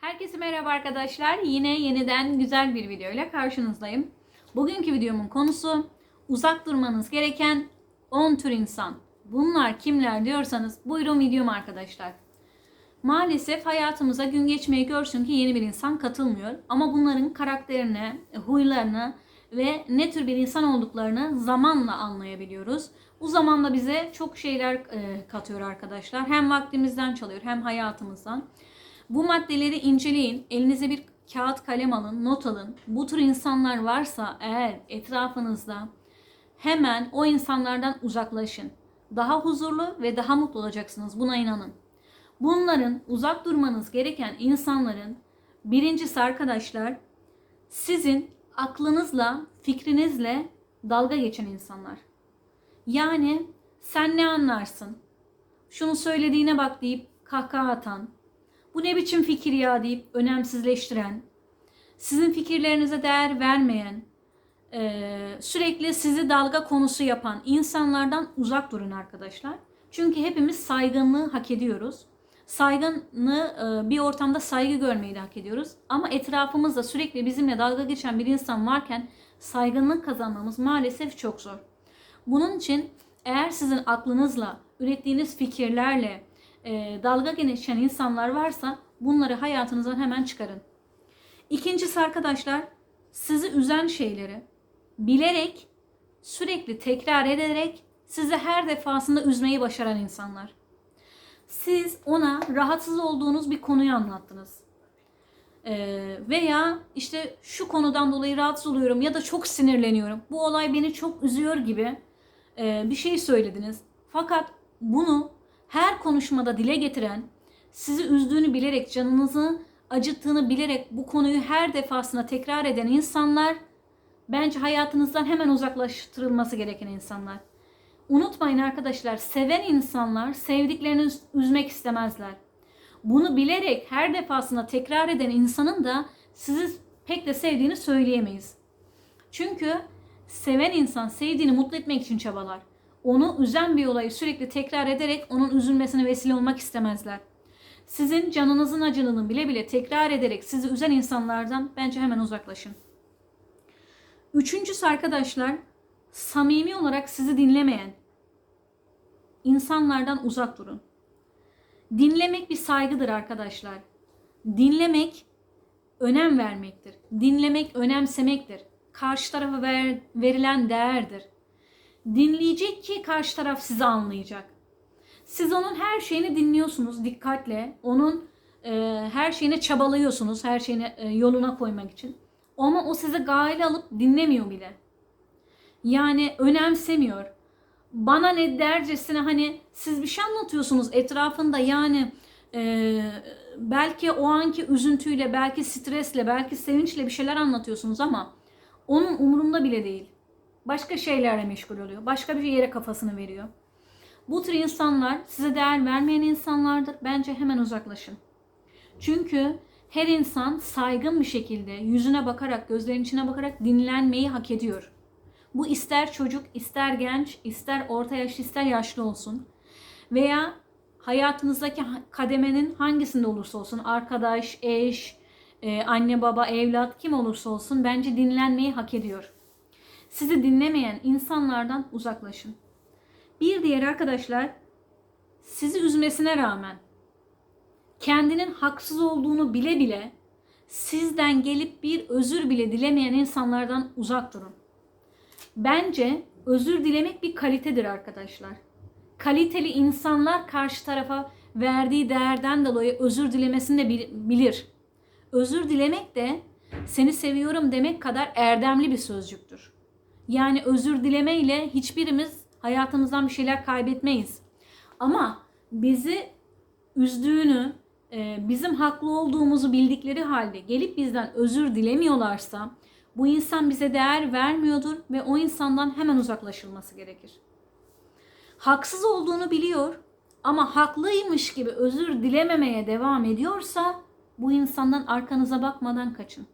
Herkese merhaba arkadaşlar. Yine yeniden güzel bir video ile karşınızdayım. Bugünkü videomun konusu uzak durmanız gereken 10 tür insan. Bunlar kimler diyorsanız buyurun videom arkadaşlar. Maalesef hayatımıza gün geçmeyi görsün ki yeni bir insan katılmıyor. Ama bunların karakterini, huylarını ve ne tür bir insan olduklarını zamanla anlayabiliyoruz. Bu zamanla bize çok şeyler e, katıyor arkadaşlar. Hem vaktimizden çalıyor hem hayatımızdan. Bu maddeleri inceleyin. Elinize bir kağıt kalem alın, not alın. Bu tür insanlar varsa eğer etrafınızda hemen o insanlardan uzaklaşın. Daha huzurlu ve daha mutlu olacaksınız. Buna inanın. Bunların uzak durmanız gereken insanların birincisi arkadaşlar sizin aklınızla, fikrinizle dalga geçen insanlar. Yani sen ne anlarsın? Şunu söylediğine bak deyip kahkaha atan, bu ne biçim fikir ya deyip önemsizleştiren, sizin fikirlerinize değer vermeyen, eee, sürekli sizi dalga konusu yapan insanlardan uzak durun arkadaşlar. Çünkü hepimiz saygınlığı hak ediyoruz. Saygınlığı e, bir ortamda saygı görmeyi de hak ediyoruz. Ama etrafımızda sürekli bizimle dalga geçen bir insan varken saygınlık kazanmamız maalesef çok zor. Bunun için eğer sizin aklınızla, ürettiğiniz fikirlerle e, dalga geçen insanlar varsa bunları hayatınızdan hemen çıkarın. İkincisi arkadaşlar sizi üzen şeyleri bilerek sürekli tekrar ederek sizi her defasında üzmeyi başaran insanlar. Siz ona rahatsız olduğunuz bir konuyu anlattınız. Ee, veya işte şu konudan dolayı rahatsız oluyorum ya da çok sinirleniyorum. Bu olay beni çok üzüyor gibi e, bir şey söylediniz. Fakat bunu her konuşmada dile getiren, sizi üzdüğünü bilerek, canınızı acıttığını bilerek bu konuyu her defasında tekrar eden insanlar bence hayatınızdan hemen uzaklaştırılması gereken insanlar. Unutmayın arkadaşlar, seven insanlar sevdiklerini üz- üzmek istemezler. Bunu bilerek her defasında tekrar eden insanın da sizi pek de sevdiğini söyleyemeyiz. Çünkü seven insan sevdiğini mutlu etmek için çabalar. Onu üzen bir olayı sürekli tekrar ederek onun üzülmesine vesile olmak istemezler. Sizin canınızın acılığını bile bile tekrar ederek sizi üzen insanlardan bence hemen uzaklaşın. Üçüncüsü arkadaşlar, samimi olarak sizi dinlemeyen insanlardan uzak durun. Dinlemek bir saygıdır arkadaşlar. Dinlemek önem vermektir. Dinlemek önemsemektir. Karşı tarafa ver, verilen değerdir. Dinleyecek ki karşı taraf sizi anlayacak. Siz onun her şeyini dinliyorsunuz dikkatle. Onun e, her şeyine çabalıyorsunuz, her şeyini e, yoluna koymak için. Ama o sizi gaile alıp dinlemiyor bile. Yani önemsemiyor. Bana ne dercesine hani siz bir şey anlatıyorsunuz etrafında yani e, belki o anki üzüntüyle, belki stresle, belki sevinçle bir şeyler anlatıyorsunuz ama onun umurunda bile değil. Başka şeylerle meşgul oluyor. Başka bir yere kafasını veriyor. Bu tür insanlar size değer vermeyen insanlardır. Bence hemen uzaklaşın. Çünkü her insan saygın bir şekilde yüzüne bakarak, gözlerinin içine bakarak dinlenmeyi hak ediyor. Bu ister çocuk, ister genç, ister orta yaşlı, ister yaşlı olsun. Veya hayatınızdaki kademenin hangisinde olursa olsun, arkadaş, eş, e, anne baba, evlat kim olursa olsun bence dinlenmeyi hak ediyor. Sizi dinlemeyen insanlardan uzaklaşın. Bir diğer arkadaşlar sizi üzmesine rağmen kendinin haksız olduğunu bile bile sizden gelip bir özür bile dilemeyen insanlardan uzak durun. Bence özür dilemek bir kalitedir arkadaşlar. Kaliteli insanlar karşı tarafa verdiği değerden dolayı özür dilemesini de bilir. Özür dilemek de seni seviyorum demek kadar erdemli bir sözcüktür. Yani özür dilemeyle hiçbirimiz hayatımızdan bir şeyler kaybetmeyiz. Ama bizi üzdüğünü, e, bizim haklı olduğumuzu bildikleri halde gelip bizden özür dilemiyorlarsa bu insan bize değer vermiyordur ve o insandan hemen uzaklaşılması gerekir. Haksız olduğunu biliyor ama haklıymış gibi özür dilememeye devam ediyorsa bu insandan arkanıza bakmadan kaçın.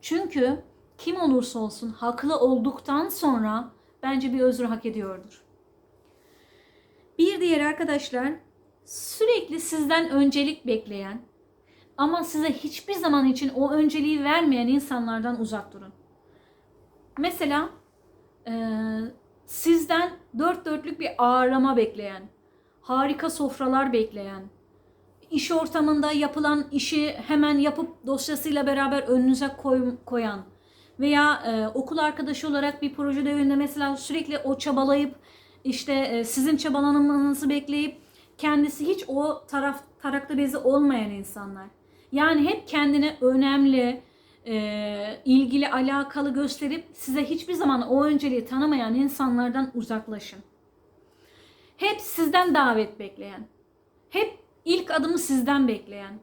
Çünkü kim olursa olsun haklı olduktan sonra bence bir özür hak ediyordur. Bir diğer arkadaşlar sürekli sizden öncelik bekleyen, Ama size hiçbir zaman için o önceliği vermeyen insanlardan uzak durun. Mesela eee, sizden dört dörtlük bir ağırlama bekleyen, harika sofralar bekleyen, iş ortamında yapılan işi hemen yapıp dosyasıyla beraber önünüze koy- koyan veya e, okul arkadaşı olarak bir proje ödevinde mesela sürekli o çabalayıp işte e, sizin çabalamanızı bekleyip kendisi hiç o taraf tarakta bezi olmayan insanlar. Yani hep kendine önemli, e, ilgili, alakalı gösterip size hiçbir zaman o önceliği tanımayan insanlardan uzaklaşın. Hep sizden davet bekleyen, hep ilk adımı sizden bekleyen,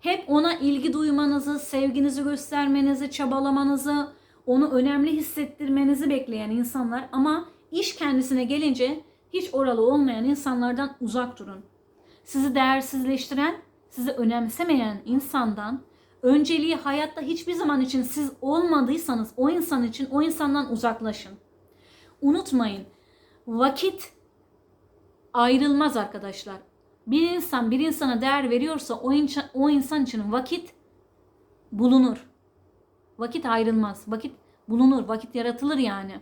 hep ona ilgi duymanızı, sevginizi göstermenizi, çabalamanızı, onu önemli hissettirmenizi bekleyen insanlar ama iş kendisine gelince hiç oralı olmayan insanlardan uzak durun. Sizi değersizleştiren, sizi önemsemeyen insandan önceliği hayatta hiçbir zaman için siz olmadıysanız o insan için o insandan uzaklaşın. Unutmayın. Vakit ayrılmaz arkadaşlar. Bir insan bir insana değer veriyorsa o, insan, o insan için vakit bulunur. Vakit ayrılmaz. Vakit bulunur. Vakit yaratılır yani.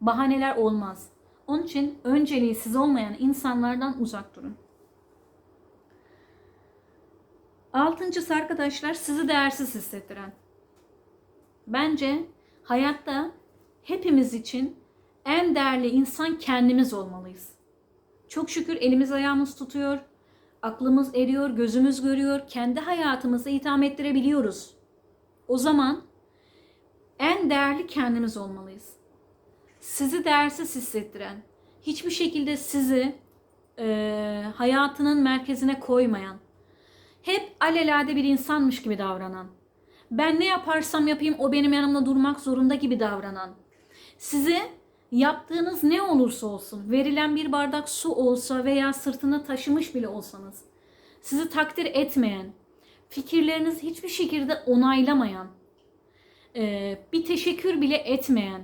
Bahaneler olmaz. Onun için önceliği siz olmayan insanlardan uzak durun. Altıncısı arkadaşlar sizi değersiz hissettiren. Bence hayatta hepimiz için en değerli insan kendimiz olmalıyız. Çok şükür elimiz ayağımız tutuyor, aklımız eriyor, gözümüz görüyor, kendi hayatımızı itham ettirebiliyoruz. O zaman en değerli kendimiz olmalıyız. Sizi değersiz hissettiren, hiçbir şekilde sizi e, hayatının merkezine koymayan, hep alelade bir insanmış gibi davranan, ben ne yaparsam yapayım o benim yanımda durmak zorunda gibi davranan, sizi yaptığınız ne olursa olsun, verilen bir bardak su olsa veya sırtına taşımış bile olsanız, sizi takdir etmeyen, fikirlerinizi hiçbir şekilde onaylamayan, e, bir teşekkür bile etmeyen,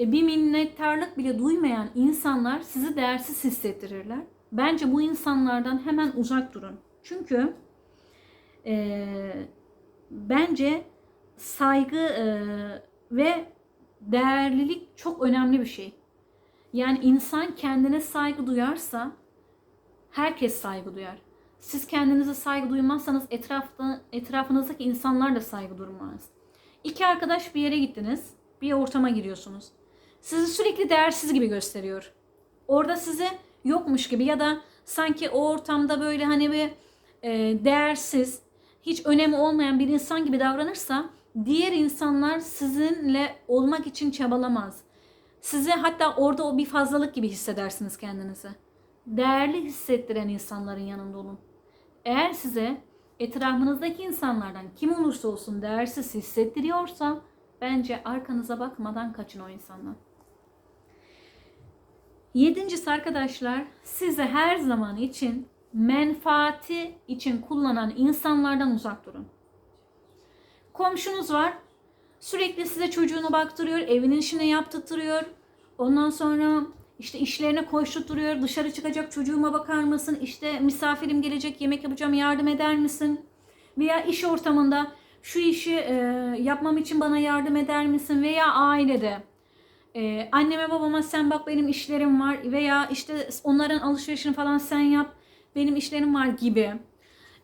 e, bir minnettarlık bile duymayan insanlar sizi değersiz hissettirirler. Bence bu insanlardan hemen uzak durun. Çünkü e, bence saygı e, ve değerlilik çok önemli bir şey. Yani insan kendine saygı duyarsa herkes saygı duyar. Siz kendinize saygı duymazsanız etrafta, etrafınızdaki insanlar da saygı duymaz. İki arkadaş bir yere gittiniz. Bir ortama giriyorsunuz. Sizi sürekli değersiz gibi gösteriyor. Orada sizi yokmuş gibi ya da sanki o ortamda böyle hani bir e, değersiz, hiç önemi olmayan bir insan gibi davranırsa diğer insanlar sizinle olmak için çabalamaz. Size hatta orada o bir fazlalık gibi hissedersiniz kendinizi. Değerli hissettiren insanların yanında olun. Eğer size etrafınızdaki insanlardan kim olursa olsun değersiz hissettiriyorsa bence arkanıza bakmadan kaçın o insandan. Yedincisi arkadaşlar size her zaman için menfaati için kullanan insanlardan uzak durun. Komşunuz var. Sürekli size çocuğunu baktırıyor, evinin işini yaptırtırıyor. Ondan sonra işte işlerine koşturtuyor. Dışarı çıkacak çocuğuma bakar mısın? İşte misafirim gelecek, yemek yapacağım, yardım eder misin? Veya iş ortamında şu işi e, yapmam için bana yardım eder misin? Veya ailede e, anneme babama sen bak benim işlerim var veya işte onların alışverişini falan sen yap benim işlerim var gibi.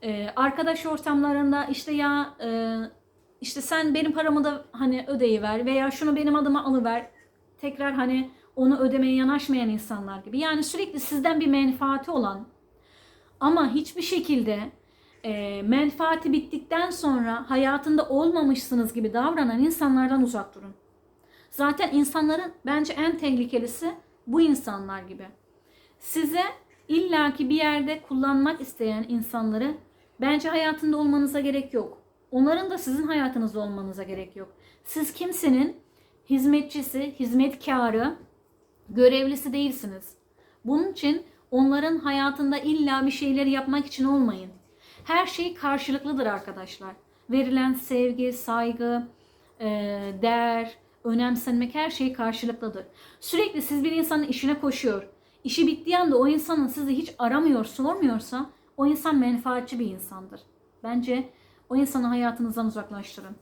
E, arkadaş ortamlarında işte ya e, işte sen benim paramı da hani ödeyiver veya şunu benim adıma alıver. Tekrar hani onu ödemeye yanaşmayan insanlar gibi. Yani sürekli sizden bir menfaati olan ama hiçbir şekilde e, menfaati bittikten sonra hayatında olmamışsınız gibi davranan insanlardan uzak durun. Zaten insanların bence en tehlikelisi bu insanlar gibi. Size illaki bir yerde kullanmak isteyen insanları bence hayatında olmanıza gerek yok. Onların da sizin hayatınızda olmanıza gerek yok. Siz kimsenin hizmetçisi, hizmetkarı, görevlisi değilsiniz. Bunun için onların hayatında illa bir şeyleri yapmak için olmayın. Her şey karşılıklıdır arkadaşlar. Verilen sevgi, saygı, e, değer, önemsenmek her şey karşılıklıdır. Sürekli siz bir insanın işine koşuyor. İşi bittiği anda o insanın sizi hiç aramıyor, sormuyorsa o insan menfaatçi bir insandır. Bence O insanı hayatınızdan uzaklaştırın.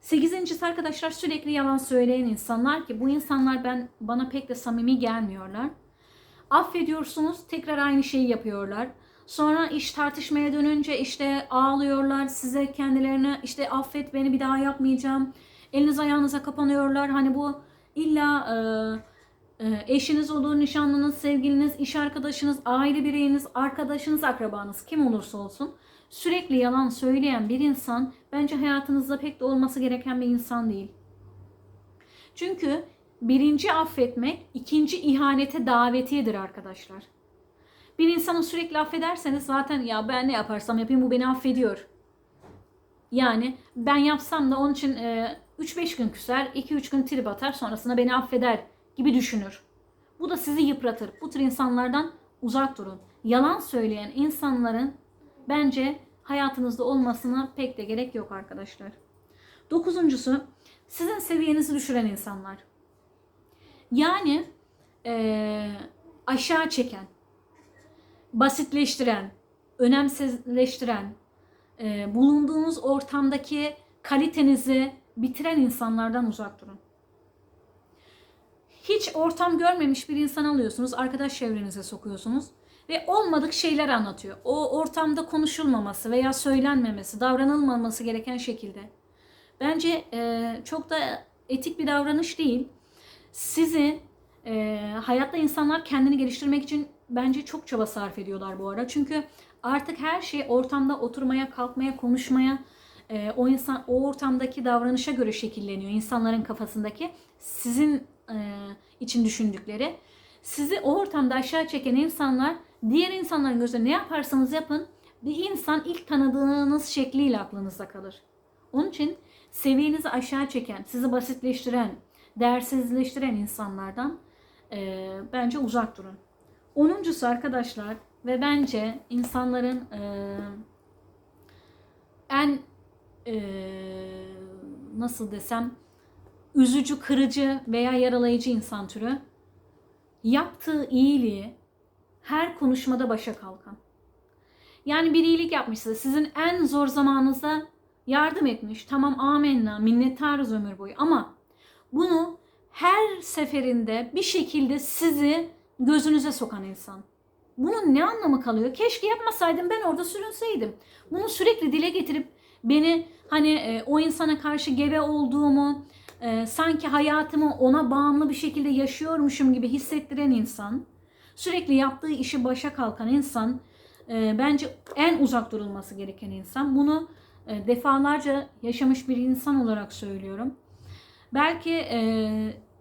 Sekizincisi arkadaşlar sürekli yalan söyleyen insanlar ki bu insanlar ben bana pek de samimi gelmiyorlar. Affediyorsunuz tekrar aynı şeyi yapıyorlar. Sonra iş tartışmaya dönünce işte ağlıyorlar size kendilerine işte affet beni bir daha yapmayacağım. Eliniz ayağınıza kapanıyorlar. Hani bu illa e, e, eşiniz olur, nişanlınız, sevgiliniz, iş arkadaşınız, aile bireyiniz, arkadaşınız, akrabanız kim olursa olsun sürekli yalan söyleyen bir insan bence hayatınızda pek de olması gereken bir insan değil. Çünkü birinci affetmek ikinci ihanete davetiyedir arkadaşlar. Bir insanı sürekli affederseniz zaten ya ben ne yaparsam yapayım bu beni affediyor. Yani ben yapsam da onun için e, 3-5 gün küser, 2-3 gün trip atar sonrasında beni affeder gibi düşünür. Bu da sizi yıpratır. Bu tür insanlardan uzak durun. Yalan söyleyen insanların bence hayatınızda olmasına pek de gerek yok arkadaşlar. Dokuzuncusu sizin seviyenizi düşüren insanlar. Yani eee, aşağı çeken, basitleştiren, önemsizleştiren, eee, bulunduğunuz ortamdaki kalitenizi bitiren insanlardan uzak durun. Hiç ortam görmemiş bir insan alıyorsunuz, arkadaş çevrenize sokuyorsunuz ve olmadık şeyler anlatıyor. O ortamda konuşulmaması veya söylenmemesi, davranılmaması gereken şekilde. Bence e, çok da etik bir davranış değil. Sizi e, hayatta insanlar kendini geliştirmek için bence çok çaba sarf ediyorlar bu ara. Çünkü artık her şey ortamda oturmaya, kalkmaya, konuşmaya, e, o insan o ortamdaki davranışa göre şekilleniyor insanların kafasındaki sizin e, için düşündükleri. Sizi o ortamda aşağı çeken insanlar diğer insanların gözünde ne yaparsanız yapın bir insan ilk tanıdığınız şekliyle aklınızda kalır. Onun için seviyenizi aşağı çeken, sizi basitleştiren, değersizleştiren insanlardan e, bence uzak durun. Onuncusu arkadaşlar ve bence insanların e, en e, nasıl desem üzücü, kırıcı veya yaralayıcı insan türü yaptığı iyiliği her konuşmada başa kalkan. Yani bir iyilik yapmışsa sizin en zor zamanınızda yardım etmiş. Tamam amenna minnettarız ömür boyu ama bunu her seferinde bir şekilde sizi gözünüze sokan insan. Bunun ne anlamı kalıyor? Keşke yapmasaydım ben orada sürünseydim. Bunu sürekli dile getirip beni hani e, o insana karşı gebe olduğumu, e, sanki hayatımı ona bağımlı bir şekilde yaşıyormuşum gibi hissettiren insan, sürekli yaptığı işi başa kalkan insan e, bence en uzak durulması gereken insan. Bunu e, defalarca yaşamış bir insan olarak söylüyorum. Belki e,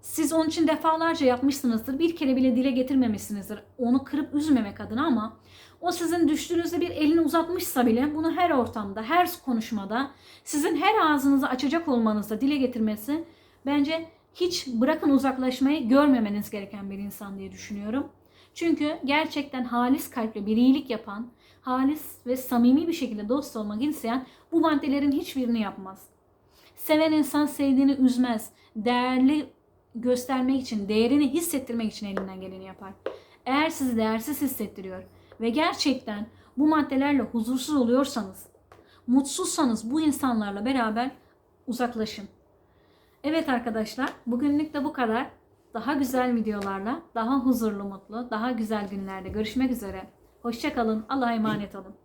siz onun için defalarca yapmışsınızdır. Bir kere bile dile getirmemişsinizdir. Onu kırıp üzmemek adına ama o sizin düştüğünüzde bir elini uzatmışsa bile bunu her ortamda, her konuşmada, sizin her ağzınızı açacak olmanızda dile getirmesi bence hiç bırakın uzaklaşmayı görmemeniz gereken bir insan diye düşünüyorum. Çünkü gerçekten halis kalple bir iyilik yapan, halis ve samimi bir şekilde dost olmak isteyen bu maddelerin hiçbirini yapmaz. Seven insan sevdiğini üzmez. Değerli göstermek için, değerini hissettirmek için elinden geleni yapar. Eğer sizi değersiz hissettiriyor ve gerçekten bu maddelerle huzursuz oluyorsanız, mutsuzsanız bu insanlarla beraber uzaklaşın. Evet arkadaşlar, bugünlük de bu kadar. Daha güzel videolarla, daha huzurlu, mutlu, daha güzel günlerde görüşmek üzere. Hoşçakalın. Allah'a emanet olun.